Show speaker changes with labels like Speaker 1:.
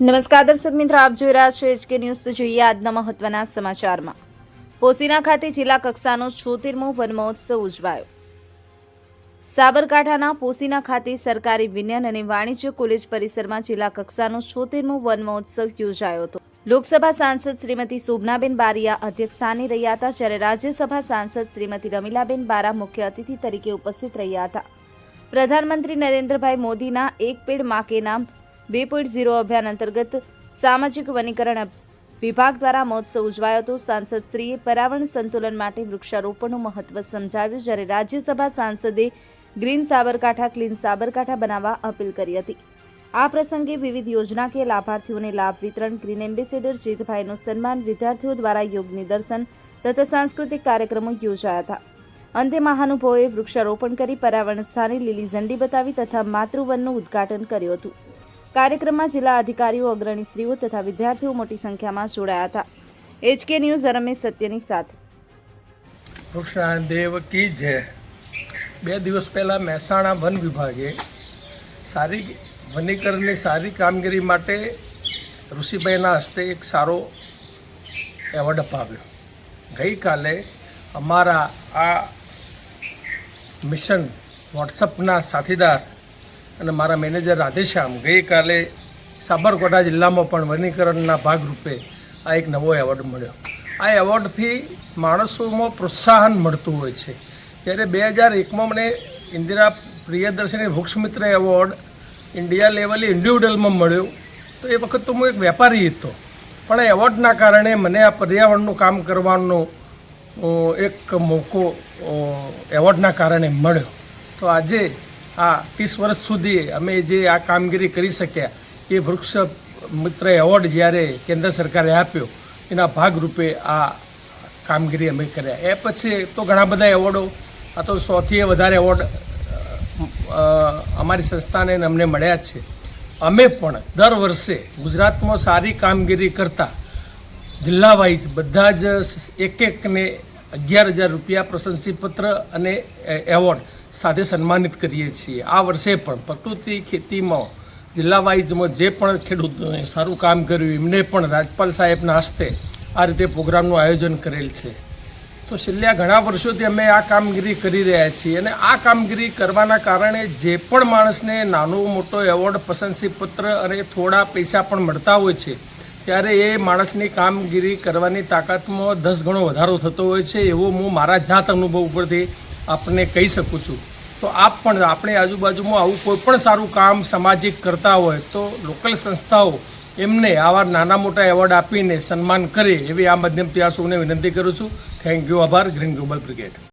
Speaker 1: નમસ્કાર દર્શક મિત્રો, આપ જોઈ રહ્યા છો એચકે ન્યૂઝ. જોઈએ આજના મહત્વના સમાચારમાં. પોસીના ખાતે જિલ્લા કક્ષાનો છોતેરમો વનમહોત્સવ ઉજવાયો. સાબરકાંઠાના પોસીના ખાતે સરકારી વિજ્ઞાન અને વાણિજ્ય કોલેજ પરિસરમાં જિલ્લા કક્ષાનો છોતેરમો વનમહોત્સવ યોજાયો હતો. લોકસભા સાંસદ શ્રીમતી શોભનાબેન બારીયા અધ્યક્ષસ્થાને રહ્યા હતા, જ્યારે રાજ્યસભા સાંસદ શ્રીમતી રમીલાબેન બારા મુખ્ય અતિથિ તરીકે ઉપસ્થિત રહ્યા હતા. પ્રધાનમંત્રી નરેન્દ્રભાઈ મોદીના એક પેડમાં કે નામ બે પોઈન્ટ ઝીરો અભિયાન અંતર્ગત સામાજિક વનીકરણ વિભાગ દ્વારા મહોત્સવ ઉજવાયો હતો. સાંસદશ્રીએ પર્યાવરણ સંતુલન માટે વૃક્ષારોપણનું મહત્વ સમજાવ્યું જ્યારે રાજ્યસભા સાંસદે ગ્રીન સાબરકાંઠા, ક્લીન સાબરકાંઠા બનાવવા અપીલ કરી હતી. આ પ્રસંગે વિવિધ યોજનાકીય લાભાર્થીઓને લાભ વિતરણ, ગ્રીન એમ્બેસેડર, જીતભાઈનું સન્માન, વિદ્યાર્થીઓ દ્વારા યોગ નિદર્શન તથા સાંસ્કૃતિક કાર્યક્રમો યોજાયા હતા. અંતે મહાનુભાવોએ વૃક્ષારોપણ કરી પર્યાવરણ સ્થાને લીલી ઝંડી બતાવી તથા માતૃવનનું ઉદ્ઘાટન કર્યું હતું. કાર્યક્રમમાં જિલ્લા અધિકારીઓ અગ્રણી સ્ત્રીઓ તથા વિદ્યાર્થીઓ મોટી સંખ્યામાં જોડાયા હતા. એચકે ન્યૂઝ રમેશ સત્યની સાથે.
Speaker 2: વૃક્ષનારાયણ દેવ કી જય. બે દિવસ પહેલાં મહેસાણા વન વિભાગે સારી વનીકરણની સારી કામગીરી માટે ઋષિભાઈના હસ્તે એક સારો એવોર્ડ અપાવ્યો. ગઈકાલે અમારા આ મિશન વોટ્સઅપના સાથીદાર અને મારા મેનેજર રાધેશ્યામ ગઈકાલે સાબરકાંઠા જિલ્લામાં પણ વનીકરણના ભાગરૂપે આ એક નવો એવોર્ડ મળ્યો. આ એવોર્ડથી માણસોમાં પ્રોત્સાહન મળતું હોય છે. ત્યારે બે હજાર એકમાં મને ઇન્દિરા પ્રિયદર્શિની વૃક્ષમિત્ર એવોર્ડ ઇન્ડિયા લેવલે ઇન્ડિવિડ્યુઅલમાં મળ્યો. તો એ વખત તો હું એક વેપારી હતો. પણ આ એવોર્ડના કારણે મને આ પર્યાવરણનું કામ કરવાનો એક મોકો એવોર્ડના કારણે મળ્યો. તો આજે આ ત્રીસ વર્ષ સુધી અમે જે આ કામગીરી કરી શક્યા, એ વૃક્ષ મિત્ર એવોર્ડ જ્યારે કેન્દ્ર સરકારે આપ્યો, એના ભાગરૂપે આ કામગીરી અમે કર્યા. એ પછી તો ઘણા બધા એવોર્ડો, આ તો સોથી વધારે એવોર્ડ અમારી સંસ્થાને અમને મળ્યા છે. અમે પણ દર વર્ષે ગુજરાતમાં સારી કામગીરી કરતા, જિલ્લા વાઇઝ બધા જ એક એકને અગિયાર હજાર રૂપિયા પ્રશંસીપત્ર અને એવોર્ડ સાથે સન્માનિત કરીએ છીએ. આ વર્ષે પણ પ્રકૃતિ ખેતીમાં જિલ્લા વાઇઝમાં જે પણ ખેડૂતોએ સારું કામ કર્યું, એમને પણ રાજપાલ સાહેબના હસ્તે આ રીતે પ્રોગ્રામનું આયોજન કરેલ છે. તો છેલ્લા ઘણા વર્ષોથી અમે આ કામગીરી કરી રહ્યા છીએ અને આ કામગીરી કરવાના કારણે જે પણ માણસને નાનો મોટો એવોર્ડ પ્રશંસીપત્ર અને થોડા પૈસા પણ મળતા હોય છે, ત્યારે એ માણસની કામગીરી કરવાની તાકાતમાં દસ ગણો વધારો થતો હોય છે, એવો હું મારા જાત અનુભવ ઉપરથી આપને કહી શકું છું. તો આપ પણ આપણે આજુબાજુમાં આવું કોઈ પણ સારું કામ સામાજિક કરતા હોય તો લોકલ સંસ્થાઓ એમને આવા નાના મોટા એવોર્ડ આપીને સન્માન કરે એવી આ માધ્યમથી આ સૌને વિનંતી કરું છું. થેન્ક યુ આભાર. Green global brigade